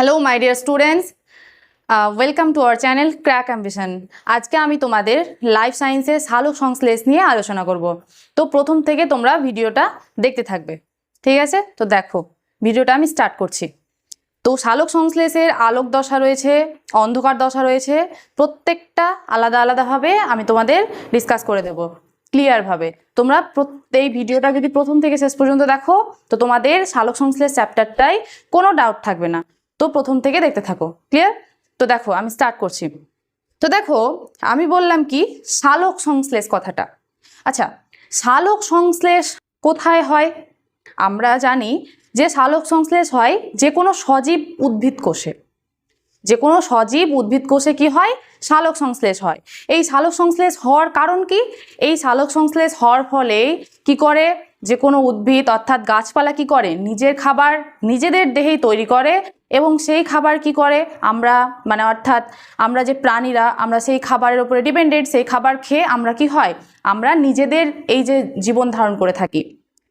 Hello my dear students welcome to our channel crack ambition আজকে আমি তোমাদের life সায়েন্সের সালোক সংশ্লেষ নিয়ে আলোচনা করব। তো প্রথম থেকে তোমরা ভিডিওটা দেখতে থাকবে। ঠিক আছে? তো দেখো, ভিডিওটা আমি স্টার্ট করছি। তো সালোক সংশ্লেষের আলোক দশা রয়েছে, অন্ধকার দশা রয়েছে, প্রত্যেকটা আলাদা আলাদাভাবে আমি তোমাদের ডিসকাস করে দেব। ক্লিয়ারভাবে তোমরা প্রত্যেক ভিডিওটা যদি প্রথম থেকে শেষ পর্যন্ত দেখো, তো তোমাদের সালোক সংশ্লেষ চ্যাপ্টারটাই কোনো ডাউট থাকবে না। তো প্রথম থেকে দেখতে থাকো। ক্লিয়ার তো দেখো, আমি স্টার্ট করছি। তো দেখো, আমি বললাম কি সালোক সংশ্লেষ কথাটা। আচ্ছা সালোক সংশ্লেষ কোথায় হয়? আমরা জানি যে সালোক সংশ্লেষ হয় যে কোনো সজীব উদ্ভিদ কোষে। যে কোনো সজীব উদ্ভিদ কোষে কি হয়? সালোক সংশ্লেষ হয়। এই সালোক সংশ্লেষ হওয়ার কারণ কি? এই সালোক সংশ্লেষ হওয়ার ফলে কি করে? যে কোনো উদ্ভিদ, অর্থাৎ গাছপালা কি করে? নিজের খাবার নিজেদের দেহেই তৈরি করে। এবং সেই খাবার কি করে? আমরা মানে অর্থাৎ আমরা যে প্রাণীরা, আমরা সেই খাবারের উপরে ডিপেন্ডেন্ট সেই খাবার খেয়ে আমরা কি হয়? আমরা নিজেদের এই যে জীবন ধারণ করে থাকি।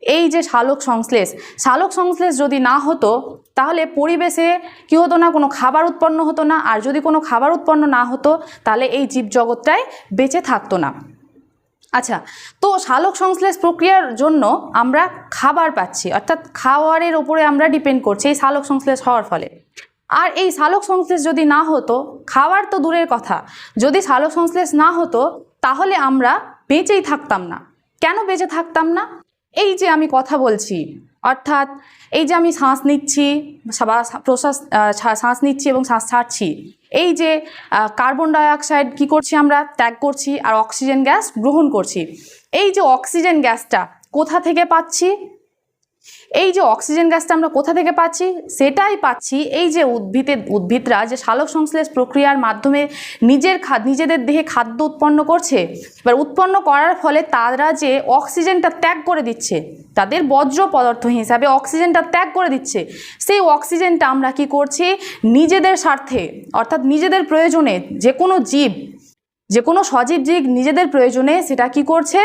এই যে সালোক সংশ্লেষ সালোক সংশ্লেষ যদি না হতো, তাহলে পরিবেশে কি হতো না? কোনো খাবার উৎপন্ন হতো না। আর যদি কোনো খাবার উৎপন্ন না হতো, তাহলে এই জীবজগৎটাই বেঁচে থাকতো না। আচ্ছা তো সালোক সংশ্লেষ প্রক্রিয়ার জন্য আমরা খাবার পাচ্ছি, অর্থাৎ খাওয়ারের ওপরে আমরা ডিপেন্ড করছি এই সালোক সংশ্লেষ হওয়ার ফলে। আর এই সালোক সংশ্লেষ যদি না হতো খাবার তো দূরের কথা, যদি সালোক সংশ্লেষ না হতো, তাহলে আমরা বেঁচেই থাকতাম না। কেন বেঁচে থাকতাম না? এই যে আমি কথা বলছি অর্থাৎ এই যে আমি শ্বাস নিচ্ছি বা প্রশ্বাস শ্বাস নিচ্ছি এবং শ্বাস ছাড়ছি, এই যে কার্বন ডাইঅক্সাইড কি করছি আমরা? ত্যাগ করছি আর অক্সিজেন গ্যাস গ্রহণ করছি। এই যে অক্সিজেন গ্যাসটা কোথা থেকে পাচ্ছি? এই যে অক্সিজেন গ্যাসটা আমরা কোথা থেকে পাচ্ছি? সেটাই পাচ্ছি এই যে উদ্ভিদের উদ্ভিদরা যে সালোক সংশ্লেষ প্রক্রিয়ার মাধ্যমে নিজের নিজেদের দেহে খাদ্য উৎপন্ন করছে, এবার উৎপন্ন করার ফলে তারা যে অক্সিজেনটা ত্যাগ করে দিচ্ছে, তাদের বজ্র পদার্থ হিসাবে অক্সিজেনটা ত্যাগ করে দিচ্ছে, সেই অক্সিজেনটা আমরা কি করছি? নিজেদের স্বার্থে, অর্থাৎ নিজেদের প্রয়োজনে যে কোনো জীব যে কোনো সজীব জীব নিজেদের প্রয়োজনে সেটা কি করছে?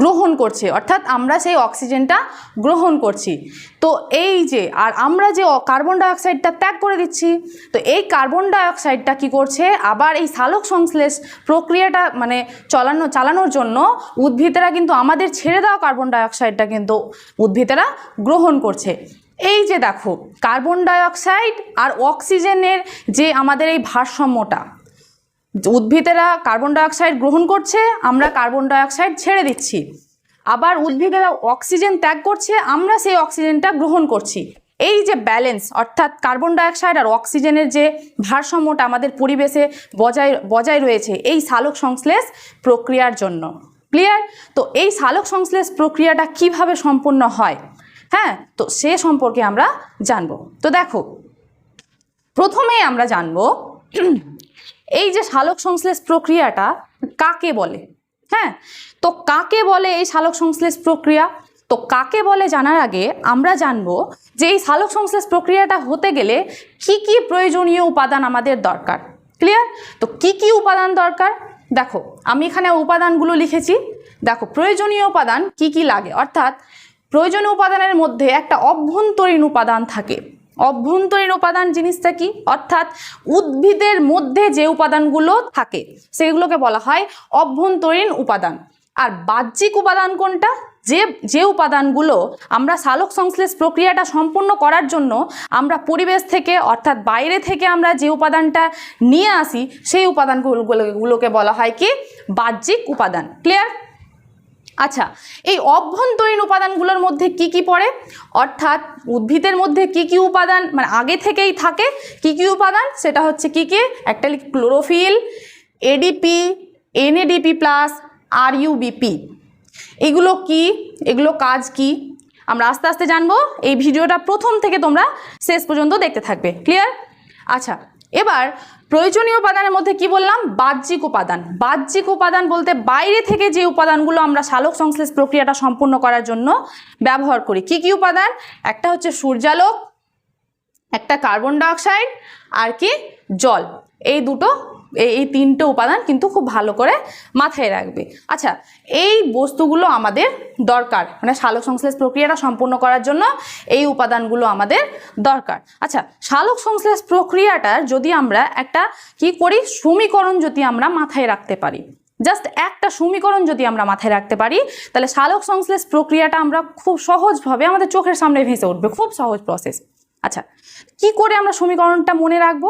গ্রহণ করছে, অর্থাৎ আমরা সেই অক্সিজেনটা গ্রহণ করছি। তো এই যে, আর আমরা যে কার্বন ডাইঅক্সাইডটা ত্যাগ করে দিচ্ছি, তো এই কার্বন ডাইঅক্সাইডটা কি করছে? আবার এই সালোক সংশ্লেষ প্রক্রিয়াটা মানে চালানো, চালানোর জন্য উদ্ভিদেরা কিন্তু আমাদের ছেড়ে দেওয়া কার্বন ডাইঅক্সাইডটা কিন্তু উদ্ভিদেরা গ্রহণ করছে। এই যে দেখো কার্বন ডাইঅক্সাইড আর অক্সিজেনের যে আমাদের এই ভারসাম্যটা উদ্ভিদেরা কার্বন ডাইঅক্সাইড গ্রহণ করছে, আমরা কার্বন ডাইঅক্সাইড ছেড়ে দিচ্ছি। আবার উদ্ভিদেরা অক্সিজেন ত্যাগ করছে, আমরা সেই অক্সিজেনটা গ্রহণ করছি। এই যে ব্যালেন্স অর্থাৎ কার্বন ডাইঅক্সাইড আর অক্সিজেনের যে ভারসাম্যটা আমাদের পরিবেশে বজায় বজায় রয়েছে, এই সালোক সংশ্লেষ প্রক্রিয়ার জন্য। ক্লিয়ার তো এই সালোক সংশ্লেষ প্রক্রিয়াটা কীভাবে সম্পন্ন হয়? হ্যাঁ? তো সে সম্পর্কে আমরা জানব। তো দেখো, প্রথমেই আমরা জানব এই যে সালোক সংশ্লেষ প্রক্রিয়াটা কাকে বলে? হ্যাঁ? তো কাকে বলে এই সালোক সংশ্লেষ প্রক্রিয়া? তো কাকে বলে জানার আগে আমরা জানব যে এই সালোক সংশ্লেষ প্রক্রিয়াটা হতে গেলে কি কি প্রয়োজনীয় উপাদান আমাদের দরকার। ক্লিয়ার? তো কি কি উপাদান দরকার? দেখো, আমি এখানে উপাদানগুলো লিখেছি। দেখো, প্রয়োজনীয় উপাদান কি কি লাগে? অর্থাৎ প্রয়োজনীয় উপাদানের মধ্যে একটা অভ্যন্তরীণ উপাদান থাকে। অভ্যন্তরীণ উপাদান জিনিসটা কি? অর্থাৎ উদ্ভিদের মধ্যে যে উপাদানগুলো থাকে, সেগুলোকে বলা হয় অভ্যন্তরীণ উপাদান। আর বাহ্যিক উপাদান কোনটা? যে যে উপাদানগুলো আমরা সালোক সংশ্লেষ প্রক্রিয়াটা সম্পূর্ণ করার জন্য আমরা পরিবেশ থেকে, অর্থাৎ বাইরে থেকে আমরা যে উপাদানটা নিয়ে আসি, সেই উপাদানগুলো গুলোকে বলা হয় কি? বাহ্যিক উপাদান। ক্লিয়ার আচ্ছা এই অভ্যন্তরীণ উপাদানগুলোর মধ্যে কি কি পড়ে? অর্থাৎ উদ্ভিদের মধ্যে কি কি উপাদান মানে আগে থেকেই থাকে কি কি উপাদান? সেটা হচ্ছে কি কি? একটা ক্লোরোফিল এডিপি এনএডিপি প্লাস আর ইউবিপি এগুলো কি? এগুলো কাজ কি? আমরা আস্তে আস্তে জানব। এই ভিডিওটা প্রথম থেকে তোমরা শেষ পর্যন্ত দেখতে থাকবে। ক্লিয়ার আচ্ছা এবার প্রয়োজনীয় উপাদানের মধ্যে কি বললাম? বাহ্যিক উপাদান। বাহ্যিক উপাদান বলতে বাইরে থেকে যে উপাদানগুলো আমরা সালোক সংশ্লেষ প্রক্রিয়াটা সম্পূর্ণ করার জন্য ব্যবহার করি। কি কি উপাদান? একটা হচ্ছে সূর্যালোক, একটা কার্বন ডাইঅক্সাইড, আর কি? জল। এই দুটো এই তিনটে উপাদান কিন্তু খুব ভালো করে মাথায় রাখবে। আচ্ছা এই বস্তুগুলো আমাদের দরকার মানে সালোক সংশ্লেষ প্রক্রিয়াটা সম্পূর্ণ করার জন্য এই উপাদানগুলো আমাদের দরকার। আচ্ছা সালোক সংশ্লেষ প্রক্রিয়াটার যদি আমরা একটা কি করি? সমীকরণ যদি আমরা মাথায় রাখতে পারি। জাস্ট একটা সমীকরণ যদি আমরা মাথায় রাখতে পারি, তাহলে সালোক সংশ্লেষ প্রক্রিয়াটা আমরা খুব সহজভাবে আমাদের চোখের সামনে ভেসে উঠবে, খুব সহজ প্রসেস আচ্ছা কি করে আমরা সমীকরণটা মনে রাখব?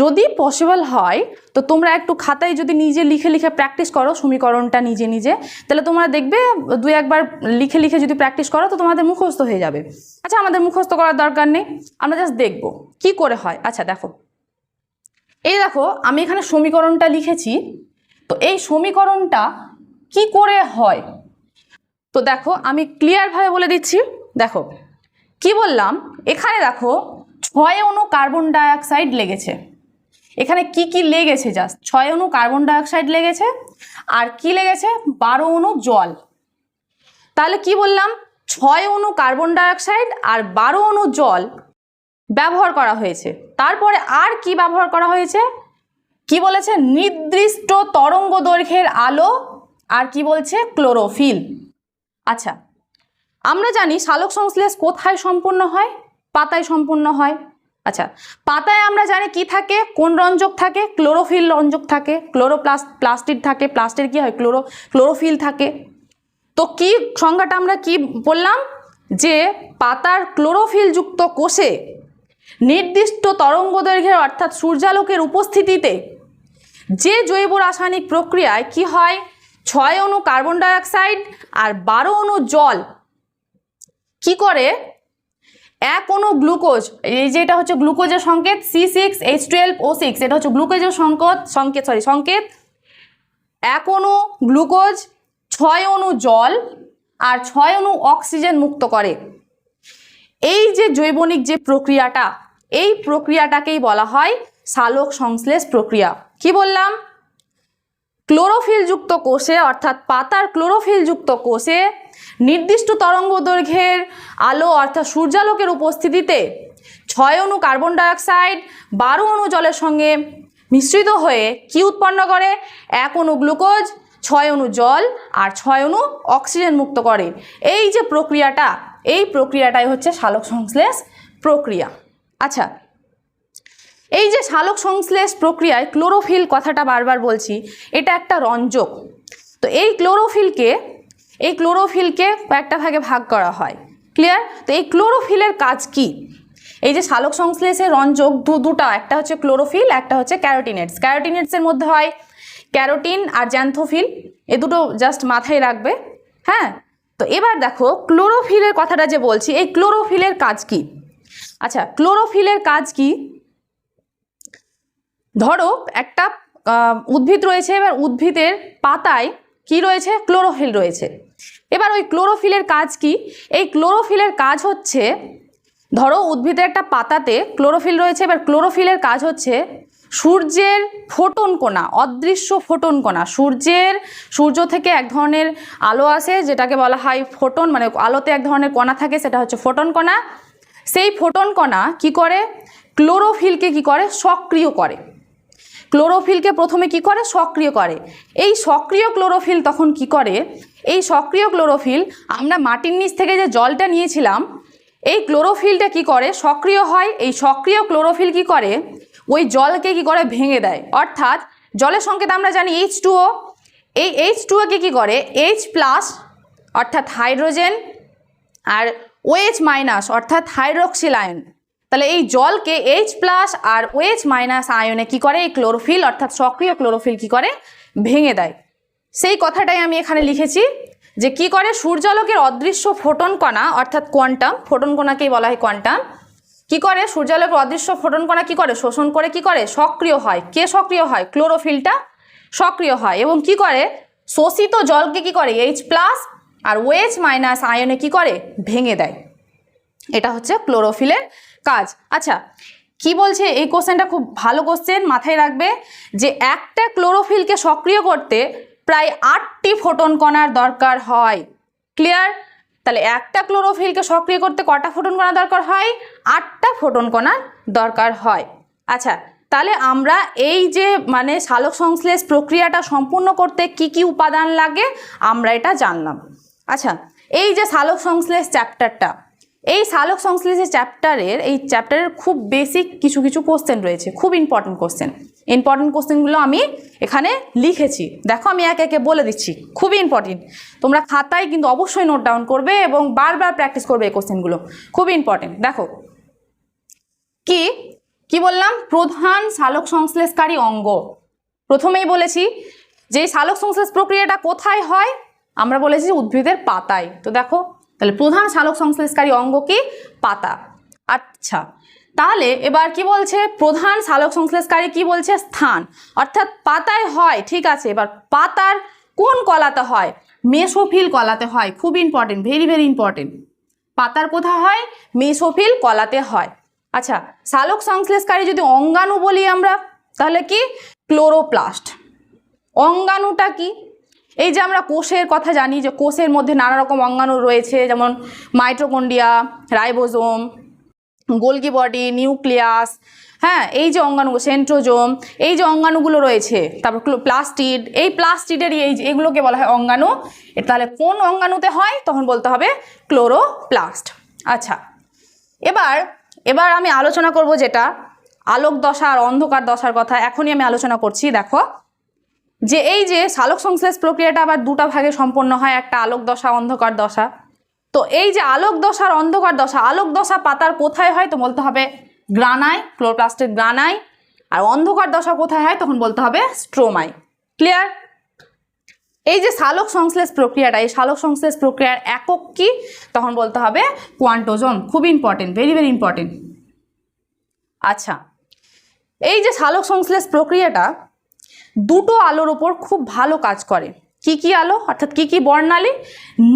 যদি পসিবল হয়, তো তোমরা একটু খাতায় যদি নিজে লিখে লিখে প্র্যাকটিস করো সমীকরণটা নিজে নিজে, তাহলে তোমরা দেখবে দু একবার লিখে লিখে যদি প্র্যাকটিস করো, তো তোমাদের মুখস্থ হয়ে যাবে। আচ্ছা আমাদের মুখস্থ করার দরকার নেই, আমরা জাস্ট দেখব, কি করে হয়। আচ্ছা দেখো। এই দেখো, আমি এখানে সমীকরণটা লিখেছি, তো এই সমীকরণটা কি করে হয়? তো দেখো, আমি ক্লিয়ারভাবে বলে দিচ্ছি, দেখো। কি বললাম? এখানে দেখো, ছয় অনু কার্বন ডাইঅক্সাইড লেগেছে। এখানে কি কি লেগেছে জাস্ট ছয় অণু কার্বন ডাইঅক্সাইড লেগেছে আর কি লেগেছে? বারো অণু জল। তাহলে কি বললাম? ছয় অণু কার্বন ডাইঅক্সাইড আর বারো অণু জল ব্যবহার করা হয়েছে। তারপরে আর কি ব্যবহার করা হয়েছে? কি বলেছে? নির্দিষ্ট তরঙ্গ দৈর্ঘ্যের আলো আর কি বলছে? ক্লোরোফিল আচ্ছা আমরা জানি সালোক সংশ্লেষ কোথায় সম্পূর্ণ হয়? পাতায় সম্পূর্ণ হয়। আচ্ছা পাতায় আমরা জানি কি থাকে? কোন রঞ্জক থাকে? ক্লোরোফিল রঞ্জক থাকে ক্লোরোপ্লাস প্লাস্টিড থাকে প্লাস্টিড কি হয়? ক্লোরো, ক্লোরোফিল থাকে। তো কি সংজ্ঞাটা আমরা কি বললাম? যে পাতার ক্লোরোফিলযুক্ত কোষে নির্দিষ্ট তরঙ্গ দৈর্ঘ্যের অর্থাৎ সূর্যালোকের উপস্থিতিতে যে জৈব রাসায়নিক প্রক্রিয়ায় কি হয়? ছয় অণু কার্বন ডাইঅক্সাইড আর বারো অণু জল কি করে? এক অণু গ্লুকোজ এই যে এটা হচ্ছে গ্লুকোজের সংকেত C six H twelve O six এটা হচ্ছে গ্লুকোজের সংকেত সংকেত সরি সংকেত। এক অণু গ্লুকোজ ছয় অণু জল, আর ছয় অণু অক্সিজেন মুক্ত করে। এই যে জৈবনিক যে প্রক্রিয়াটা, এই প্রক্রিয়াটাকেই বলা হয় সালোক সংশ্লেষ প্রক্রিয়া। কি বললাম? ক্লোরোফিলযুক্ত কোষে, অর্থাৎ পাতার ক্লোরোফিলযুক্ত কোষে নির্দিষ্ট তরঙ্গ দৈর্ঘ্যের আলো অর্থাৎ সূর্যালোকের উপস্থিতিতে ছয় অণু কার্বন ডাইঅক্সাইড, বারো অণু জলের সঙ্গে মিশ্রিত হয়ে কি উৎপন্ন করে? এক অণু গ্লুকোজ, ছয় অণু জল আর ছয় অণু অক্সিজেন মুক্ত করে। এই যে প্রক্রিয়াটা, এই প্রক্রিয়াটাই হচ্ছে সালোক সংশ্লেষ প্রক্রিয়া। আচ্ছা এই যে সালোক সংশ্লেষ প্রক্রিয়ায় ক্লোরোফিল কথাটা বারবার বলছি, এটা একটা রঞ্জক। তো এই ক্লোরোফিলকে এই ক্লোরোফিলকে কয়েকটা ভাগে ভাগ করা হয়। ক্লিয়ার তো এই ক্লোরোফিলের কাজ কি? এই যে সালোক সংশ্লেষের রঞ্জক দু দুটা, একটা হচ্ছে ক্লোরোফিল, একটা হচ্ছে ক্যারোটিনেটস। ক্যারোটিনেটসের মধ্যে হয় ক্যারোটিন আর জ্যান্থোফিল, এ দুটো জাস্ট মাথায় রাখবে। হ্যাঁ? তো এবার দেখো, ক্লোরোফিলের কথাটা যে বলছি, এই ক্লোরোফিলের কাজ কি? আচ্ছা ক্লোরোফিলের কাজ কি? ধরো, একটা উদ্ভিদ রয়েছে, এবার উদ্ভিদের পাতায় কি রয়েছে? ক্লোরোফিল রয়েছে। এবার ওই ক্লোরোফিলের কাজ কি? এই ক্লোরোফিলের কাজ হচ্ছে, ধরো উদ্ভিদের একটা পাতাতে ক্লোরোফিল রয়েছে, এবার ক্লোরোফিলের কাজ হচ্ছে সূর্যের ফোটন কণা, অদৃশ্য ফোটন কণা। সূর্যের, সূর্য থেকে এক ধরনের আলো আসে, যেটাকে বলা হয় ফোটন মানে আলোতে এক ধরনের কণা থাকে, সেটা হচ্ছে ফোটন কণা। সেই ফোটন কণা কি করে? ক্লোরোফিলকে কি করে? সক্রিয় করে। ক্লোরোফিলকে প্রথমে কি করে? সক্রিয় করে। এই সক্রিয় ক্লোরোফিল তখন কি করে? এই সক্রিয় ক্লোরোফিল, আমরা মাটির নিচ থেকে যে জলটা নিয়েছিলাম, এই ক্লোরোফিলটা কি করে? সক্রিয় হয়, এই সক্রিয় ক্লোরোফিল কি করে? ওই জলকে কি করে ভেঙে দেয়? অর্থাৎ জলের সংকেত আমরা জানি এইচ টুও এই এইচ টুওকে কী করে? এইচ প্লাস অর্থাৎ হাইড্রোজেন, আর ওএইচ মাইনাস অর্থাৎ হাইড্রোক্সিল আয়ন তাহলে এই জলকে এইচ প্লাস আর ওএইচ মাইনাস আয়নে কি করে? এই ক্লোরোফিল, অর্থাৎ সক্রিয় ক্লোরোফিল কি করে? ভেঙে দেয়। সেই কথাটাই আমি এখানে লিখেছি যে কি করে সূর্যালোকের অদৃশ্য ফোটন কণা, অর্থাৎ কোয়ান্টাম, ফোটন কণাকেই বলা হয় কোয়ান্টাম, কি করে সূর্যালোকের অদৃশ্য ফোটন কণা কি করে? শোষণ করে কি করে? সক্রিয় হয়। কে সক্রিয় হয়? ক্লোরোফিলটা সক্রিয় হয় এবং কি করে? শোষিত জলকে কি করে? এইচ প্লাস আর ওএইচ মাইনাস আয়নে কি করে? ভেঙে দেয়। এটা হচ্ছে ক্লোরোফিলের কাজ। আচ্ছা কি বলছে? এই কোশ্চেনটা খুব ভালো কোশ্চেন মাথায় রাখবে যে একটা ক্লোরোফিলকে সক্রিয় করতে প্রায় আটটি ফোটন কণার দরকার হয়। ক্লিয়ার তাহলে একটা ক্লোরোফিলকে সক্রিয় করতে কটা ফোটন কণা দরকার হয়? আটটা ফোটন কণার দরকার হয়। আচ্ছা তাহলে আমরা এই যে মানে সালোক সংশ্লেষ প্রক্রিয়াটা সম্পূর্ণ করতে কি কি উপাদান লাগে, আমরা এটা জানলাম। আচ্ছা এই যে সালোক সংশ্লেষ চ্যাপ্টারটা এই সালোক সংশ্লেষের চ্যাপ্টারের এই চ্যাপ্টারের খুব বেসিক কিছু কিছু কোশ্চেন রয়েছে, খুব ইম্পর্টেন্ট কোশ্চেন ইম্পর্টেন্ট কোশ্চেনগুলো আমি এখানে লিখেছি। দেখো আমি একে একে বলে দিচ্ছি। খুবই ইম্পর্টেন্ট তোমরা খাতায় কিন্তু অবশ্যই নোট ডাউন করবে এবং বারবার প্র্যাকটিস করবে এই কোশ্চেনগুলো খুবই ইম্পর্টেন্ট দেখো। কি? কি বললাম? প্রধান সালোক সংশ্লেষকারী অঙ্গ। প্রথমেই বলেছি যে সালোক সংশ্লেষ প্রক্রিয়াটা কোথায় হয়? আমরা বলেছি উদ্ভিদের পাতায়। তো দেখো, তাহলে প্রধান সালোক সংশ্লেষকারী অঙ্গ কি? পাতা। আচ্ছা। তাহলে এবার কি বলছে? প্রধান সালোক সংশ্লেষকারী কি বলছে? স্থান। অর্থাৎ পাতায় হয়, ঠিক আছে? এবার পাতার কোন কলাতে হয়? মেসোফিল কলাতে হয়। খুব ইম্পর্টেন্ট ভেরি ভেরি ইম্পর্টেন্ট পাতার কোথা হয়? মেসোফিল কলাতে হয়। আচ্ছা সালোক সংশ্লেষকারী যদি অঙ্গাণু বলি আমরা, তাহলে কি? ক্লোরোপ্লাস্ট। অঙ্গাণুটা কি? এই যে আমরা কোষের কথা জানি যে কোষের মধ্যে নানা রকম অঙ্গাণু রয়েছে, যেমন mitochondria ribosome Golgi body nucleus হ্যাঁ এই যে অঙ্গাণু সেন্ট্রোজোম, এই যে অঙ্গাণুগুলো রয়েছে, তারপর প্লাস্টিড, এই প্লাস্টিডেরই এই এগুলোকে বলা হয় অঙ্গাণু। তাহলে কোন অঙ্গাণুতে হয়? তখন বলতে হবে ক্লোরোপ্লাস্ট। আচ্ছা এবার এবার আমি আলোচনা করব যেটা, আলোক দশা আর অন্ধকার দশার কথা। এখনই আমি আলোচনা করছি, দেখো। যে এই যে সালোক সংশ্লেষ প্রক্রিয়াটা আবার দুটা ভাগে সম্পন্ন হয়, একটা আলোক দশা, অন্ধকার দশা। তো এই যে আলোক দশার অন্ধকার দশা, আলোক দশা পাতার কোথায় হয় তো বলতে হবে গ্রানায় ক্লোরোপ্লাস্টের গ্রানায় আর অন্ধকার দশা কোথায় হয় তখন বলতে হবে স্ট্রোমাই। ক্লিয়ার এই যে সালোক সংশ্লেষ প্রক্রিয়াটা, এই সালোক সংশ্লেষ প্রক্রিয়ার একক কি? তখন বলতে হবে কোয়ান্টোজোম, খুব ইম্পর্টেন্ট ভেরি ভেরি ইম্পর্টেন্ট আচ্ছা এই যে সালোক সংশ্লেষ প্রক্রিয়াটা দুটো আলোর ওপর খুব ভালো কাজ করে। কি কি আলো? অর্থাৎ কি কি বর্ণালী?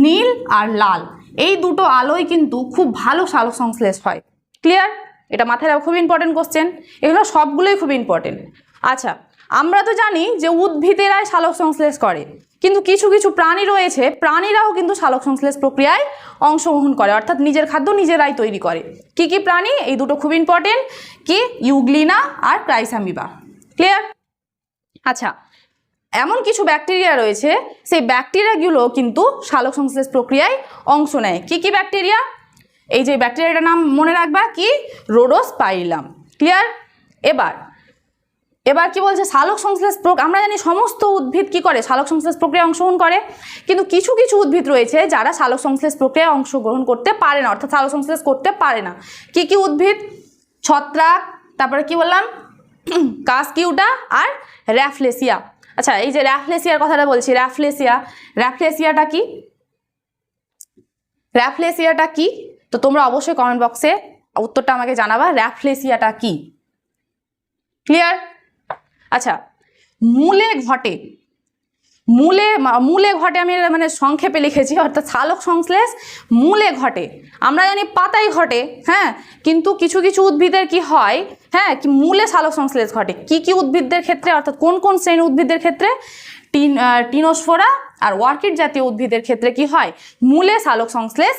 নীল আর লাল। এই দুটো আলোই কিন্তু খুব ভালো সালোক সংশ্লেষ হয়। ক্লিয়ার এটা মাথায় রাখো, খুব ইম্পর্টেন্ট কোশ্চেন এগুলো সবগুলোই খুব ইম্পর্টেন্ট আচ্ছা আমরা তো জানি যে উদ্ভিদেরাই সালোক সংশ্লেষ করে, কিন্তু কিছু কিছু প্রাণী রয়েছে, প্রাণীরাও কিন্তু সালোক সংশ্লেষ প্রক্রিয়ায় অংশগ্রহণ করে, অর্থাৎ নিজের খাদ্য নিজেরাই তৈরি করে। কি কি প্রাণী? এই দুটো খুব ইম্পর্টেন্ট কি? ইউগ্লিনা আর ক্রাইসামিবা। ক্লিয়ার আচ্ছা এমন কিছু ব্যাকটেরিয়া রয়েছে, সেই ব্যাকটেরিয়াগুলো কিন্তু সালোক সংশ্লেষ প্রক্রিয়ায় অংশ নেয়। কি কি ব্যাকটেরিয়া? এই যে ব্যাকটেরিয়াটার নাম মনে রাখবা কি? রোডোস্পাইলাম ক্লিয়ার এবার এবার কি বলছে? সালোক সংশ্লেষ আমরা জানি সমস্ত উদ্ভিদ কি করে? সালোক সংশ্লেষ প্রক্রিয়ায় অংশগ্রহণ করে। কিন্তু কিছু কিছু উদ্ভিদ রয়েছে যারা সালোক সংশ্লেষ প্রক্রিয়ায় অংশগ্রহণ করতে পারে না, অর্থাৎ সালোক সংশ্লেষ করতে পারে না। কি কি উদ্ভিদ? ছত্রাক, তারপরে কি বললাম? কাসকিউটা আর র্যাফলেসিয়া। আচ্ছা এই যে র্যাফলেসিয়ার কথাটা বলছি, র্যাফলেসিয়া, র্যাফলেসিয়াটা কি? র্যাফলেসিয়াটা কি? তো তোমরা অবশ্যই কমেন্ট বক্সে উত্তরটা আমাকে জানাবা, র্যাফলেসিয়াটা কি? ক্লিয়ার আচ্ছা মূলে ঘটে মূলে মূলে ঘটে আমি মানে সংক্ষেপে লিখেছি, অর্থাৎ সালোক সংশ্লেষ মূলে ঘটে। আমরা জানি পাতায় ঘটে হ্যাঁ? কিন্তু কিছু কিছু উদ্ভিদের কি হয় হ্যাঁ? কি মূলে সালোক সংশ্লেষ ঘটে। কি কি উদ্ভিদদের ক্ষেত্রে, অর্থাৎ কোন কোন শ্রেণির উদ্ভিদের ক্ষেত্রে? টিন টিনোসফোরা আর ওয়ার্কিড জাতীয় উদ্ভিদের ক্ষেত্রে কি হয়? মূলে সালোক সংশ্লেষ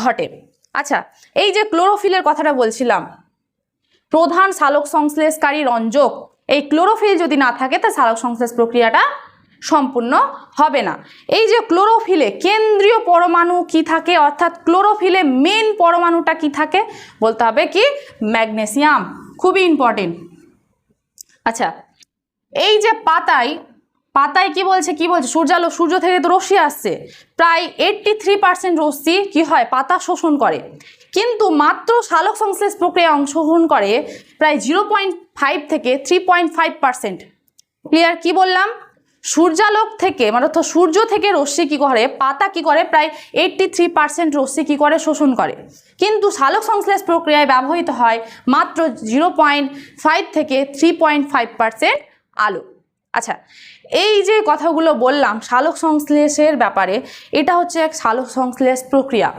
ঘটে। আচ্ছা এই যে ক্লোরোফিলের কথাটা বলছিলাম, প্রধান সালোক সংশ্লেষকারী রঞ্জক, এই ক্লোরোফিল যদি না থাকে, তা সালোক সংশ্লেষ প্রক্রিয়াটা সম্পূর্ণ হবে না। এই যে ক্লোরোফিলে কেন্দ্রীয় পরমাণু কি থাকে? অর্থাৎ ক্লোরোফিলে মেন পরমাণুটা কি থাকে? বলতে হবে কি? ম্যাগনেসিয়াম। খুবই ইম্পর্টেন্ট আচ্ছা এই যে পাতায় পাতায় কি বলছে কি বলছে? সূর্যালো, সূর্য থেকে তো রশ্মি আসছে। প্রায় এইট্টি থ্রি পার্সেন্ট রশ্মি কি হয়? পাতা শোষণ করে। কিন্তু মাত্র সালোক সংশ্লেষ প্রক্রিয়া অংশগ্রহণ করে প্রায় জিরো পয়েন্ট ফাইভ থেকে three point five percent clear কি বললাম? সূর্যালোক থেকে মানে অর্থাৎ সূর্য থেকে রশ্মি কী করে, পাতা কি করে, প্রায় এইট্টি থ্রি পার্সেন্ট রশ্মি কী করে শোষণ করে। কিন্তু সালোক সংশ্লেষ প্রক্রিয়ায় ব্যবহৃত হয় মাত্র জিরো পয়েন্ট ফাইভ থেকে থ্রি পয়েন্ট ফাইভ পার্সেন্ট আলো। আচ্ছা এই যে কথাগুলো বললাম সালোক সংশ্লেষের ব্যাপারে, এটা হচ্ছে এক সালোক সংশ্লেষ প্রক্রিয়া।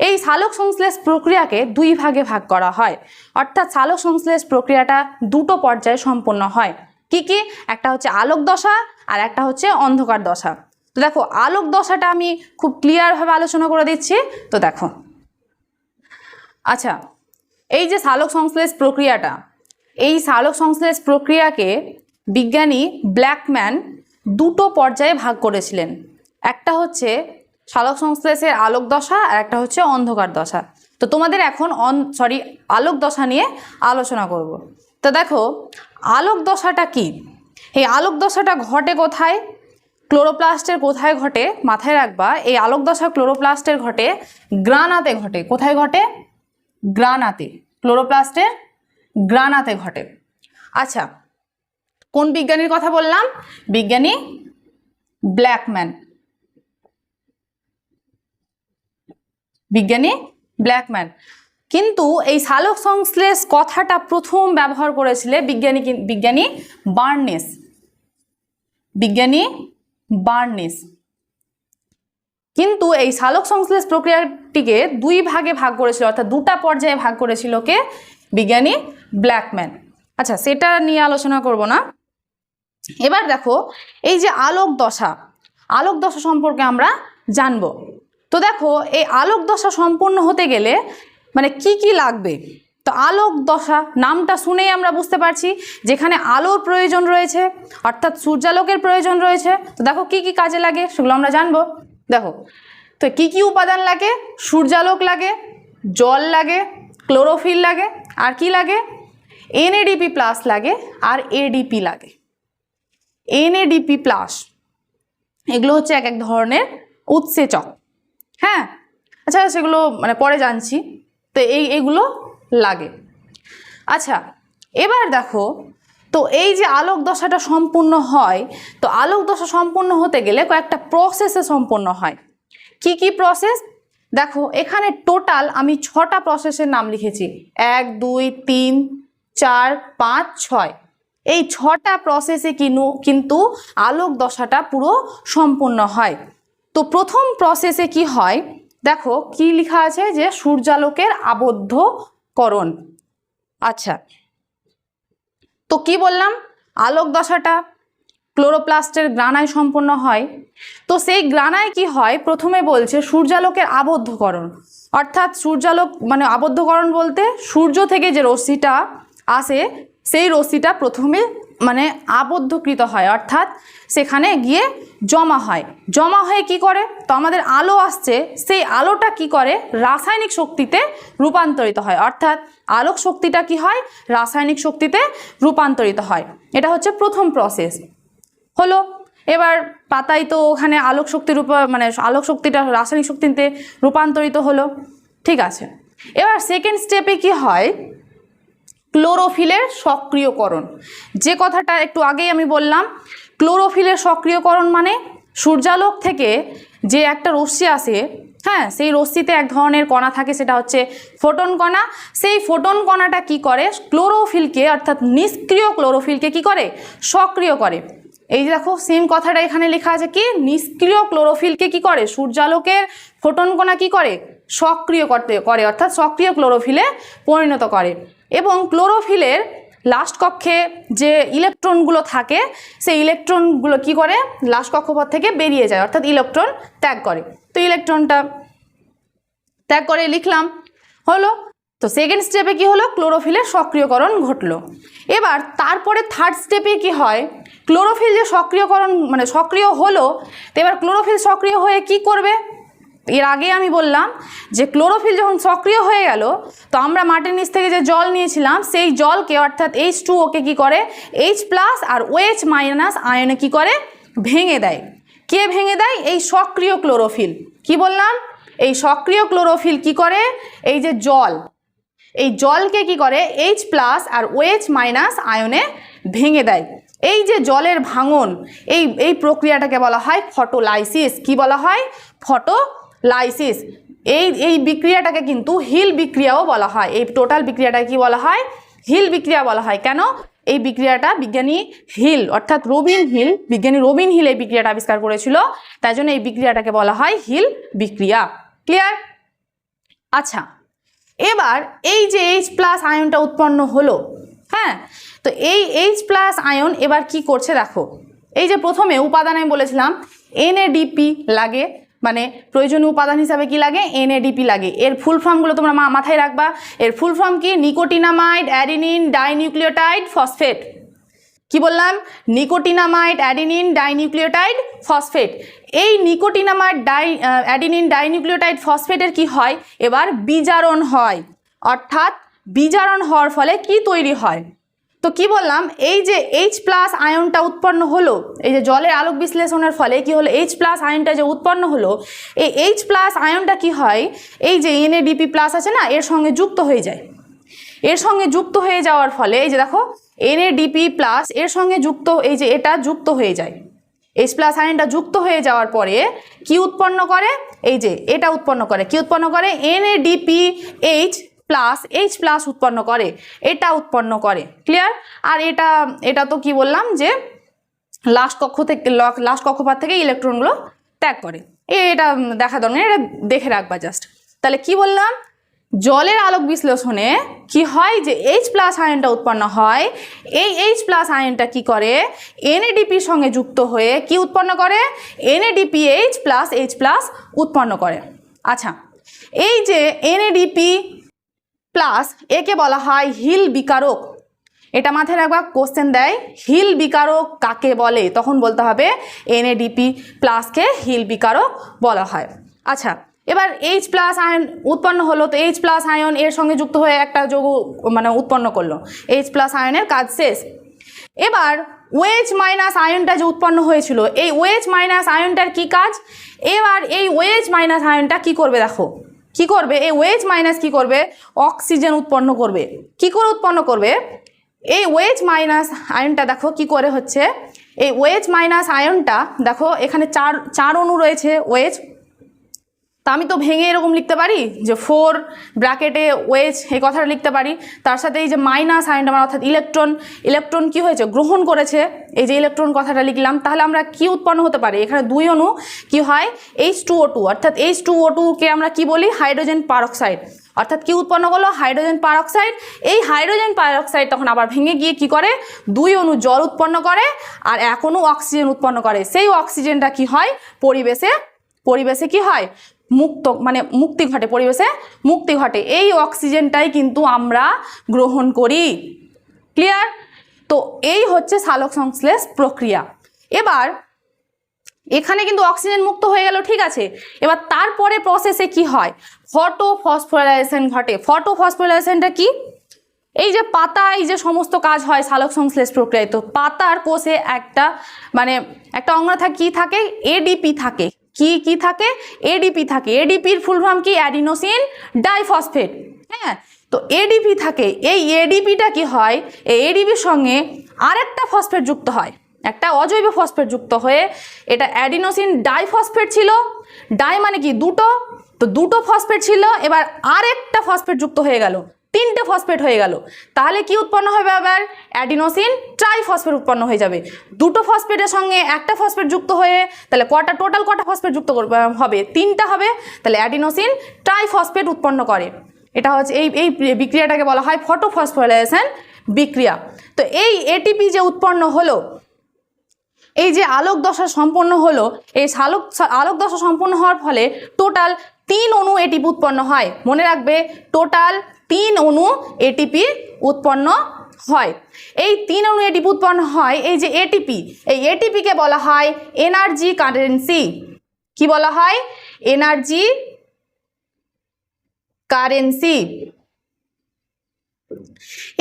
এই সালোক সংশ্লেষ প্রক্রিয়াকে দুই ভাগে ভাগ করা হয়। অর্থাৎ সালোক সংশ্লেষ প্রক্রিয়াটা দুটো পর্যায়ে সম্পন্ন হয়। কি কি? একটা হচ্ছে আলোক দশা আর একটা হচ্ছে অন্ধকার দশা। তো দেখো, আলোক দশাটা আমি খুব ক্লিয়ারভাবে আলোচনা করে দিচ্ছি। তো দেখো। আচ্ছা এই যে সালোক সংশ্লেষ প্রক্রিয়াটা, এই সালোক সংশ্লেষ প্রক্রিয়াকে বিজ্ঞানী ব্ল্যাকম্যান দুটো পর্যায়ে ভাগ করেছিলেন। একটা হচ্ছে সালোক সংশ্লেষের আলোক দশা আর একটা হচ্ছে অন্ধকার দশা। তো তোমাদের এখন অন সরি আলোক দশা নিয়ে আলোচনা করব। তো দেখো, আলোক দশাটা কি? এই আলোক দশাটা ঘটে কোথায়? ক্লোরোপ্লাস্টের কোথায় ঘটে? মাথায় রাখবা, এই আলোক দশা ক্লোরোপ্লাস্টের ঘটে গ্রানাতে ঘটে। কোথায় ঘটে? গ্রানাতে। ক্লোরোপ্লাস্টের গ্রানাতে ঘটে। আচ্ছা কোন বিজ্ঞানীর কথা বললাম? বিজ্ঞানী ব্ল্যাকম্যান। বিজ্ঞানী ব্ল্যাকম্যান। কিন্তু এই সালোক সংশ্লেষ কথাটা প্রথম ব্যবহার করেছিলে বিজ্ঞানী বিজ্ঞানী বার্নেস। বিজ্ঞানী বার্নিস। কিন্তু এই সালোক সংশ্লেষ প্রক্রিয়াটিকে দুই ভাগে ভাগ করেছিল, অর্থাৎ দুটা পর্যায়ে ভাগ করেছিল কে? বিজ্ঞানী ব্ল্যাকম্যান। আচ্ছা সেটা নিয়ে আলোচনা করব না। এবার দেখো, এই যে আলোক দশা আলোক দশা সম্পর্কে আমরা জানব। তো দেখো, এই আলোক দশা সম্পূর্ণ হতে গেলে মানে কি কি লাগবে? তো আলোক দশা নামটা শুনেই আমরা বুঝতে পারছি, যেখানে আলোর প্রয়োজন রয়েছে, অর্থাৎ সূর্যালোকের প্রয়োজন রয়েছে। তো দেখো কি কি কাজে লাগে, সেগুলো আমরা জানব। দেখো, তো কি কি উপাদান লাগে? সূর্যালোক লাগে, জল লাগে, ক্লোরোফিল লাগে, আর কি লাগে? এনএডিপি প্লাস লাগে, আর এডিপি লাগে। এনএডিপি প্লাস, এগুলো হচ্ছে এক এক ধরনের উৎসেচক। হ্যাঁ? আচ্ছা সেগুলো মানে পরে জানছি। তো এই, এগুলো লাগে। আচ্ছা এবার দেখো, তো এই যে আলোক দশাটা সম্পূর্ণ হয়, তো আলোক দশা সম্পূর্ণ হতে গেলে কয়েকটা প্রসেসে সম্পূর্ণ হয়। কি কি প্রসেস দেখো, এখানে টোটাল আমি ছটা প্রসেসের নাম লিখেছি। এক, দুই, তিন, চার, পাঁচ, ছয়। এই ছটা প্রসেসে কিনু কিন্তু আলোক দশাটা পুরো সম্পূর্ণ হয়। তো প্রথম প্রসেসে কি হয়? দেখো, কি লেখা আছে যে সূর্যালোকের আবদ্ধকরণ আচ্ছা তো কি বললাম? আলোক দশাটা ক্লোরোপ্লাস্টের গ্রানায় সম্পন্ন হয়। তো সেই গ্রানায় কি হয়? প্রথমে বলছে সূর্যালোকের আবদ্ধকরণ। অর্থাৎ সূর্যালোক মানে আবদ্ধকরণ বলতে সূর্য থেকে যে রশ্মিটা আসে, সেই রশ্মিটা প্রথমে মানে আবদ্ধকৃত হয়, অর্থাৎ সেখানে গিয়ে জমা হয়। জমা হয়ে কি করে? তো আমাদের আলো আসছে, সেই আলোটা কি করে? রাসায়নিক শক্তিতে রূপান্তরিত হয়। অর্থাৎ আলোক শক্তিটা কি হয়? রাসায়নিক শক্তিতে রূপান্তরিত হয়। এটা হচ্ছে প্রথম প্রসেস হলো, এবার পাতায় তো ওখানে আলোক শক্তির উপর মানে আলোক শক্তিটা রাসায়নিক শক্তিতে রূপান্তরিত হলো। ঠিক আছে। এবার সেকেন্ড স্টেপে কি হয়? ক্লোরোফিলের সক্রিয়করণ। যে কথাটা একটু আগেই আমি বললাম, ক্লোরোফিলের সক্রিয়করণ মানে সূর্যালোক থেকে যে একটা রশ্মি আসে হ্যাঁ সেই রশ্মিতে এক ধরনের কণা থাকে, সেটা হচ্ছে ফোটন কণা। সেই ফোটন কণাটা কি করে? ক্লোরোফিলকে, অর্থাৎ নিষ্ক্রিয় ক্লোরোফিলকে কি করে? সক্রিয় করে। এই দেখো সেম কথাটা এখানে লেখা আছে কি? নিষ্ক্রিয় ক্লোরোফিলকে কি করে? সূর্যালোকের ফোটন কণা কি করে? সক্রিয় করতে, করে, অর্থাৎ সক্রিয় ক্লোরোফিলে পরিণত করে। এবং ক্লোরোফিলের লাস্ট কক্ষে যে ইলেকট্রনগুলো থাকে, সেই ইলেকট্রনগুলো কি করে? লাস্ট কক্ষপথ থেকে বেরিয়ে যায়, অর্থাৎ ইলেকট্রন ত্যাগ করে। তো ইলেকট্রনটা ত্যাগ করে লিখলাম, হলো, তো সেকেন্ড স্টেপে কি হলো? ক্লোরোফিলের সক্রিয়করণ ঘটলো। এবার তারপরে থার্ড স্টেপে কি হয়? ক্লোরোফিল যে সক্রিয়করণ মানে সক্রিয় হলো, তো এবার ক্লোরোফিল সক্রিয় হয়ে কি করবে? এর আগে আমি বললাম যে ক্লোরোফিল যখন সক্রিয় হয়ে গেল, তো আমরা মাটির নিচ থেকে যে জল নিয়েছিলাম, সেই জলকে অর্থাৎ এইচ টু ওকে কী করে? এইচ প্লাস আর ওএইচ মাইনাস আয়নে কি করে? ভেঙে দেয়। কে ভেঙে দেয়? এই সক্রিয় ক্লোরোফিল। কি বললাম? এই সক্রিয় ক্লোরোফিল কি করে? এই যে জল। এই জলকে কি করে? এইচ প্লাস আর ওএইচ মাইনাস আয়নে ভেঙে দেয়। এই যে জলের ভাঙন, এই এই প্রক্রিয়াটাকে বলা হয় ফটোলাইসিস। কি বলা হয়? ফটোলাইসিস এই এই বিক্রিয়াটাকে কিন্তু হিল বিক্রিয়াও বলা হয়। এই টোটাল বিক্রিয়াটাকে কি বলা হয়? হিল বিক্রিয়া বলা হয়। কেন? এই বিক্রিয়াটা বিজ্ঞানী হিল, অর্থাৎ রবিন হিল, বিজ্ঞানী রবিন হিল এই বিক্রিয়াটা আবিষ্কার করেছিল। তাই জন্য এই বিক্রিয়াটাকে বলা হয় হিল বিক্রিয়া। ক্লিয়ার আচ্ছা এবার এই যে এইচ প্লাস আয়নটা উৎপন্ন হলো হ্যাঁ? তো এই এইচ প্লাস আয়ন এবার কি করছে দেখো। এই যে প্রথমে উপাদান আমি বলেছিলাম এনএডিপি লাগে মানে প্রয়োজনীয় উপাদান হিসাবে কি লাগে? এনএডিপি লাগে। এর ফুল ফর্মগুলো তোমরা মা- মাথায় রাখবা। এর ফুল ফর্ম কি? Nicotinamide, adenine, dinucleotide, phosphate. কি বললাম? Nicotinamide, adenine, dinucleotide, phosphate. এই নিকোটিনামাইড, ডাই অ্যাডিনিন, ডাইনিউক্লিওটাইড, ফসফেটের কি হয়? এবার বিজারণ হয়। অর্থাৎ বিজারণ হওয়ার ফলে কি তৈরি হয়? তো কি বললাম? এই যে এইচ প্লাস আয়নটা উৎপন্ন হলো, এই যে জলের আলোক বিশ্লেষণের ফলে কি হলো? এইচ প্লাস আয়নটা যে উৎপন্ন হলো, এই এইচ প্লাস আয়নটা কি হয়? এই যে এনএডিপি প্লাস আছে না, এর সঙ্গে যুক্ত হয়ে যায়। এর সঙ্গে যুক্ত হয়ে যাওয়ার ফলে, এই যে দেখো এনএডিপি প্লাস এর সঙ্গে যুক্ত, এই যে এটা যুক্ত হয়ে যায়। এইচ প্লাস আয়নটা যুক্ত হয়ে যাওয়ার পরে, কি উৎপন্ন করে? এই যে এটা উৎপন্ন করে। কি উৎপন্ন করে? NADP H plus H plus উৎপন্ন করে। এটা উৎপন্ন করে। ক্লিয়ার আর এটা এটা তো কি বললাম যে লাস্ট কক্ষ থেকে লাস্ট কক্ষপাত থেকে ইলেকট্রনগুলো ত্যাগ করে। এটা দেখা দরকার এটা দেখে রাখবা জাস্ট তাহলে কি বললাম? জলের আলোক বিশ্লেষণে কি হয় যে এইচ প্লাস আয়নটা উৎপন্ন হয়। এই এইচ প্লাস আয়নটা কি করে? এনএডিপির সঙ্গে যুক্ত হয়ে কি উৎপন্ন করে? NADP H plus H plus উৎপন্ন করে। আচ্ছা এই যে এনএডিপি প্লাস একে বলা হয় হিল বিকারক। এটা মাথায় রাখবা কোশ্চেন দেয়, হিল বিকারক কাকে বলে? তখন বলতে হবে এনএডিপি প্লাসকে হিল বিকারক বলা হয়। আচ্ছা এবার এইচ প্লাস আয়ন উৎপন্ন হলো, তো এইচ প্লাস আয়ন এর সঙ্গে যুক্ত হয়ে একটা যৌগ মানে উৎপন্ন করল। এইচ প্লাস আয়নের কাজ শেষ। এবার ওয়েজ মাইনাস আয়নটা যে উৎপন্ন হয়েছিল, এই ওয়েজ মাইনাস আয়নটার কি কাজ? এবার এই ওয়েজ মাইনাস আয়নটা কি করবে দেখো? কি করবে? এই ওয়েজ মাইনাস কি করবে? অক্সিজেন উৎপন্ন করবে। কি করে উৎপন্ন করবে? এই ওয়েজ মাইনাস আয়নটা দেখো কি করে হচ্ছে? এই ওয়েজ মাইনাস আয়নটা দেখো এখানে চার চার অণু রয়েছে ওয়েজ তা আমি তো ভেঙে এরকম লিখতে পারি যে ফোর ব্র্যাকেটে ওয়েজ এই কথাটা লিখতে পারি। তার সাথে এই যে মাইনাস আয়নটা আমার অর্থাৎ ইলেকট্রন ইলেকট্রন কি হয়েছে? গ্রহণ করেছে। এই যে ইলেকট্রন কথাটা লিখলাম, তাহলে আমরা কি উৎপন্ন হতে পারি? এখানে দুই অণু কি হয়? এইচ টু ও টু অর্থাৎ এইচ টু ও টুকে আমরা কি বলি? হাইড্রোজেন পারক্সাইড অর্থাৎ কি উৎপন্ন করল হাইড্রোজেন পারক্সাইড এই হাইড্রোজেন পারক্সাইড তখন আবার ভেঙে গিয়ে কি করে? দুই অণু জল উৎপন্ন করে, আর অণু অক্সিজেন উৎপন্ন করে। সেই অক্সিজেনটা কি হয়? পরিবেশে পরিবেশে কি হয়? মুক্ত মানে মুক্তি ঘটে, পরিবেশে মুক্তি ঘটে। এই অক্সিজেনটাই কিন্তু আমরা গ্রহণ করি। ক্লিয়ার তো এই হচ্ছে সালোক সংশ্লেষ প্রক্রিয়া। এবার, এখানে কিন্তু অক্সিজেন মুক্ত হয়ে গেল, ঠিক আছে? এবার তারপরে প্রসেসে কি হয়? ফটো ফসফোরাইজেশন ঘটে। ফটো ফসফোরাইজেশনটা কি? এই যে পাতায় যে সমস্ত কাজ হয় সালোক সংশ্লেষ প্রক্রিয়ায়। তো পাতার কোষে একটা মানে একটা অঙ্গ থাকে কি থাকে? এডিপি থাকে। কি কি থাকে? এডিপি থাকে। এডিপির ফুল ফর্ম কি? অ্যাডিনোসিন ডাইফসফেট হ্যাঁ? তো এডিপি থাকে। এই এডিপিটা কি হয়? এই এডিপির সঙ্গে আরেকটা ফসফেট যুক্ত হয়। একটা অজৈব ফসফেট যুক্ত হয়ে এটা অ্যাডিনোসিন ডাইফসফেট ছিল। ডাই মানে কি? দুটো। তো দুটো ফসফেট ছিল। এবার আরেকটা ফসফেট যুক্ত হয়ে গেল। তিনটে ফসফেট হয়ে গেল। তাহলে কি উৎপন্ন হবে আবার? অ্যাডিনোসিন ট্রাইফসফেট উৎপন্ন হয়ে যাবে। দুটো ফসফেটের সঙ্গে একটা ফসফেট যুক্ত হয়ে তাহলে কটা টোটাল কটা ফসফেট যুক্ত হবে। তিনটা হবে, তাহলে অ্যাডিনোসিন ট্রাইফসফেট উৎপন্ন করে। এটা হচ্ছে এই এই বিক্রিয়াটাকে বলা হয় ফটোফসফোরাইজেশন বিক্রিয়া। তো এই এটিপি যে উৎপন্ন হলো, এই যে আলোক দশা সম্পন্ন হলো, এই আলোক আলোক দশা সম্পন্ন হওয়ার ফলে টোটাল তিন অণু এটিপি উৎপন্ন হয়। মনে রাখবে টোটাল তিন অণু এটিপি উৎপন্ন হয়। এই তিন অণু এটিপি উৎপন্ন হয় এই যে এটিপি এই এটিপিকে বলা হয় এনার্জি কারেন্সি। কি বলা হয়? Energy currency.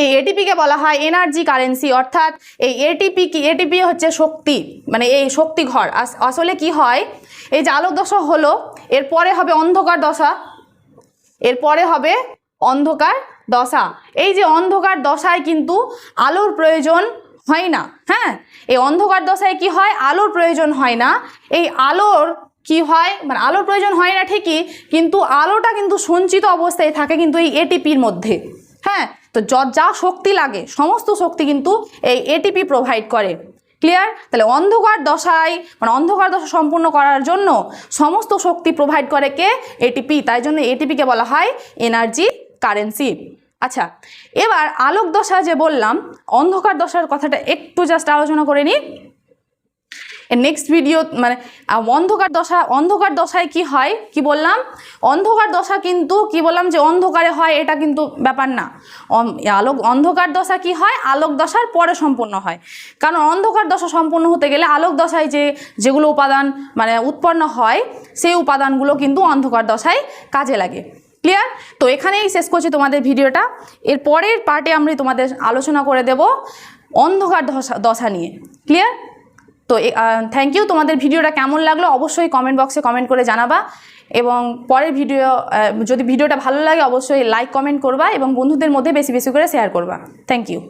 এই এটিপিকে বলা হয় এনার্জি কারেন্সি, অর্থাৎ এই এটিপি কি? এটিপি হচ্ছে শক্তি মানে এই শক্তি ঘর। আস- আসলে কি হয়? এই যে আলোক দশা হলো, এরপরে হবে অন্ধকার দশা, এরপরে হবে অন্ধকার দশা। এই যে অন্ধকার দশায় কিন্তু আলোর প্রয়োজন হয় না হ্যাঁ? এই অন্ধকার দশায় কি হয়? আলোর প্রয়োজন হয় না। এই আলোর কি হয়? মানে আলোর প্রয়োজন হয় না ঠিকই, কিন্তু আলোটা কিন্তু সঞ্চিত অবস্থায় থাকে কিন্তু এই এটিপির মধ্যে হ্যাঁ? তো য- শক্তি লাগে, সমস্ত শক্তি কিন্তু এই এটিপি প্রোভাইড করে। ক্লিয়ার তাহলে অন্ধকার দশায় মানে অন্ধকার দশা সম্পূর্ণ করার জন্য সমস্ত শক্তি প্রোভাইড করে কে? এটিপি তাই জন্য এটিপিকে বলা হয় এনার্জি কারেন্সি আচ্ছা এবার আলোক দশা যে বললাম, অন্ধকার দশার কথাটা একটু জাস্ট আলোচনা করে নিই। নেক্সট ভিডিও মানে অন্ধকার দশা, অন্ধকার দশায় কি হয়? কি বললাম? অন্ধকার দশা কিন্তু, কি বললাম যে অন্ধকারে হয়, এটা কিন্তু ব্যাপার না। আলোক, অন্ধকার দশা কি হয়? আলোক দশার পরে সম্পূর্ণ হয়। কারণ অন্ধকার দশা সম্পূর্ণ হতে গেলে আলোক দশায় যে, যেগুলো উপাদান মানে উৎপন্ন হয়, সেই উপাদানগুলো কিন্তু অন্ধকার দশায় কাজে লাগে। ক্লিয়ার তো এখানেই শেষ করছি তোমাদের ভিডিওটা। এর পরের পার্টে আমি তোমাদের আলোচনা করে দেব অন্ধকার দশা দশা নিয়ে। ক্লিয়ার তো থ্যাংক ইউ তোমাদের ভিডিওটা কেমন লাগল অবশ্যই কমেন্ট বক্সে কমেন্ট করে জানাবা। এবং পরের ভিডিও যদি ভিডিওটা ভালো লাগে অবশ্যই লাইক কমেন্ট করবা এবং বন্ধুদের মধ্যে বেশি বেশি করে শেয়ার করবা। Thank you